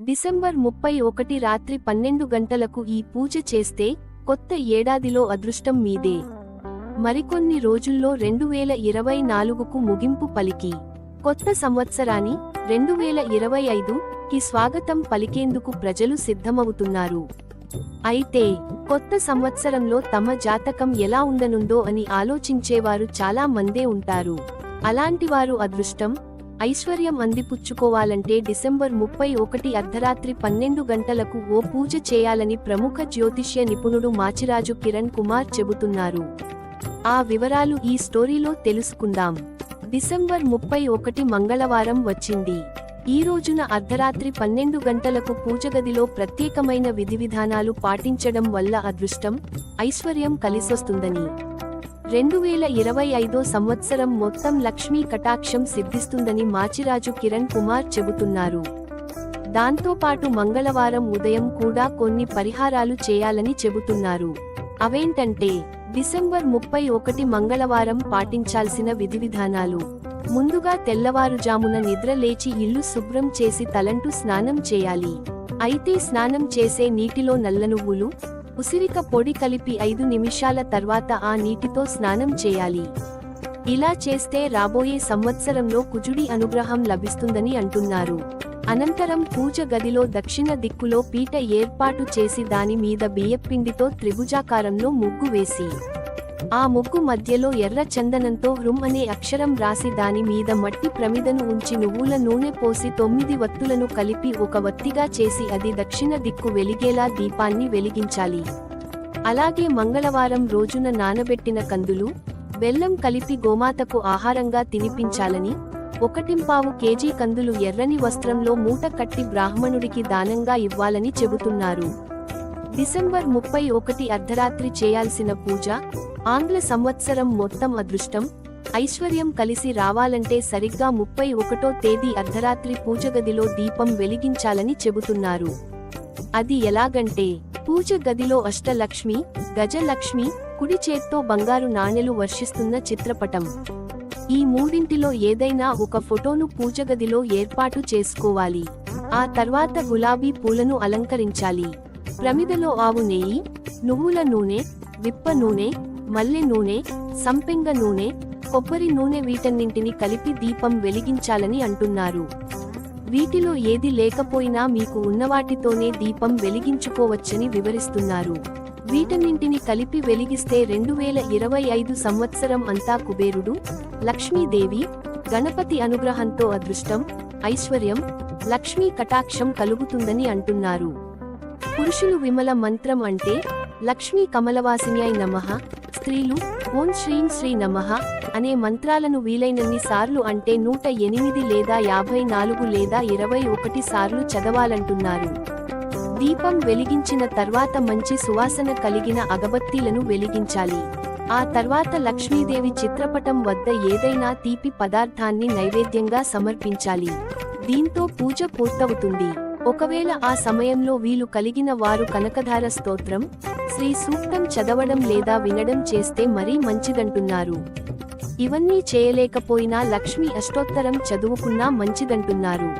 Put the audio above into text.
December ముప్పై ఒకటి రాత్రి పన్నెండు గంటలకు ఈ పూజ చేస్తే కొత్త ఏడాదిలో అదృష్టం మీదే. మరికొన్ని రోజుల్లో రెండు వేల ఇరవై నాలుగుకు ముగింపు పలికి. కొత్త సంవత్సరాన్ని రెండు వేల ఇరవై ఐదు కి స్వాగతం పలికేందుకు ప్రజలు సిద్ధమవుతున్నారు. అయితే కొత్త సంవత్సరంలో తమ జాతకం ఎలా ఉండనుందో అని ఆలోచించేవారు చాలా మందే ఉంటారు. అలాంటివారు అదృష్టం ఐశ్వర్యం అందిపుచ్చుకోవాలంటే డిసెంబర్ ముప్పై ఒకటి అర్ధరాత్రి పన్నెండు గంటలకు ఓ పూజ చేయాలని ప్రముఖ జ్యోతిష్య నిపుణుడు మాచిరాజు కిరణ్ కుమార్ చెబుతున్నారు. ఆ వివరాలు ఈ స్టోరీలో తెలుసుకుందాం. డిసెంబర్ ముప్పై ఒకటి మంగళవారం వచ్చింది. ఈ రోజున అర్ధరాత్రి పన్నెండు గంటలకు పూజగదిలో ప్రత్యేకమైన విధివిధానాలు పాటించడం వల్ల అదృష్టం ఐశ్వర్యం కలిసొస్తుందని. రెండు వేల ఇరవై ఐదో సంవత్సరం మొత్తం లక్ష్మీ కటాక్షం సిద్ధిస్తుందని మాచిరాజు కిరణ్ కుమార్ చెబుతున్నారు. దాంతోపాటు మంగళవారం ఉదయం కూడా కొన్ని పరిహారాలు చేయాలని చెబుతున్నారు. అవేంటంటే డిసెంబర్ ముప్పై ఒకటి మంగళవారం పాటించాల్సిన విధివిధానాలు. ముందుగా తెల్లవారుజామున నిద్ర లేచి ఇల్లు శుభ్రం చేసి తలంటు స్నానం చేయాలి. అయితే స్నానం చేసే నీటిలో నల్ల నువ్వులు ఉసిరిక పొడి కలిపి ఐదు నిమిషాల తర్వాత ఆ నీటితో స్నానం చేయాలి. ఇలా చేస్తే రాబోయే సంవత్సరంలో కుజుడి అనుగ్రహం లభిస్తుందని అంటున్నారు. అనంతరం పూజ గదిలో దక్షిణ దిక్కులో పీట ఏర్పాటు చేసి దాని మీద బియ్యపిండితో త్రిభుజాకారంలో ముగ్గు వేసి ఆ ముగ్గు మధ్యలో ఎర్ర చందనంతో రుమ్ అనే అక్షరం రాసి దాని మీద మట్టి ప్రమిదను ఉంచి నువ్వుల నూనె పోసి తొమ్మిది వత్తులను కలిపి ఒక వత్తిగా చేసి అది దక్షిణ దిక్కు వెలిగేలా దీపాన్ని వెలిగించాలి. అలాగే మంగళవారం రోజున నానబెట్టిన కందులు బెల్లం కలిపి గోమాతకు ఆహారంగా తినిపించాలని ఒకటింపావు కేజీ కందులు ఎర్రని వస్త్రంలో మూట కట్టి బ్రాహ్మణుడికి దానంగా ఇవ్వాలని చెబుతున్నారు. డిసెంబర్ ముప్పై ఒకటి అర్ధరాత్రి చేయాల్సిన పూజ ఆంగ్ల సంవత్సరం మొత్తం అదృష్టం ఐశ్వర్యం కలిసి రావాలంటే సరిగ్గా ముప్పై ఒకటో తేదీ అర్ధరాత్రి పూజగదిలో దీపం వెలిగించాలని చెబుతున్నారు. అది ఎలాగంటే పూజ గదిలో అష్టలక్ష్మి గజలక్ష్మి కుడి చేత్తో బంగారు నాణెలు వర్షిస్తున్న చిత్రపటం. ఈ మూడింటిలో ఏదైనా ఒక ఫోటోను పూజగదిలో ఏర్పాటు చేసుకోవాలి. ఆ తర్వాత గులాబీ పూలను అలంకరించాలి. ప్రమిదలో ఆవు నెయ్యి నువ్వుల నూనె విప్ప నూనె మల్లె నూనె సంపెంగ నూనె కొబ్బరి నూనె వీటన్నింటిని కలిపి దీపం వెలిగించాలని అంటున్నారు. వీటిలో ఏది లేకపోయినా మీకు ఉన్నవాటితోనే దీపం వెలిగించుకోవచ్చని వివరిస్తున్నారు. వీటన్నింటిని కలిపి వెలిగిస్తే రెండు వేల ఇరవై ఐదు సంవత్సరం అంతా కుబేరుడు లక్ష్మీదేవి గణపతి అనుగ్రహంతో అదృష్టం ఐశ్వర్యం లక్ష్మీ కటాక్షం కలుగుతుందని అంటున్నారు. పురుషులు విమల మంత్రం అంటే లక్ష్మీ కమలవాసిన్యాయ నమః స్త్రీలు ఓం శ్రీం శ్రీ నమః అనే మంత్రాలను వీలైనన్ని సార్లు అంటే నూట ఎనిమిది లేదా యాభై నాలుగు లేదా ఇరవై ఒకటి సార్లు చదవాలంటున్నారు. దీపం వెలిగించిన తర్వాత మంచి సువాసన కలిగిన అగబత్తీలను వెలిగించాలి. ఆ తర్వాత లక్ష్మీదేవి చిత్రపటం వద్ద ఏదైనా తీపి పదార్థాన్ని నైవేద్యంగా సమర్పించాలి. దీంతో పూజ పూర్తవుతుంది. ఒకవేళ ఆ సమయంలో వీలు కలిగిన వారు కనకధార స్తోత్రం శ్రీ సూక్తం చదవడం లేదా వినడం చేస్తే మరీ మంచిదంటున్నారు. ఇవన్నీ చేయలేకపోయినా లక్ష్మీ అష్టోత్తరం చదువుకున్నా మంచిదంటున్నారు.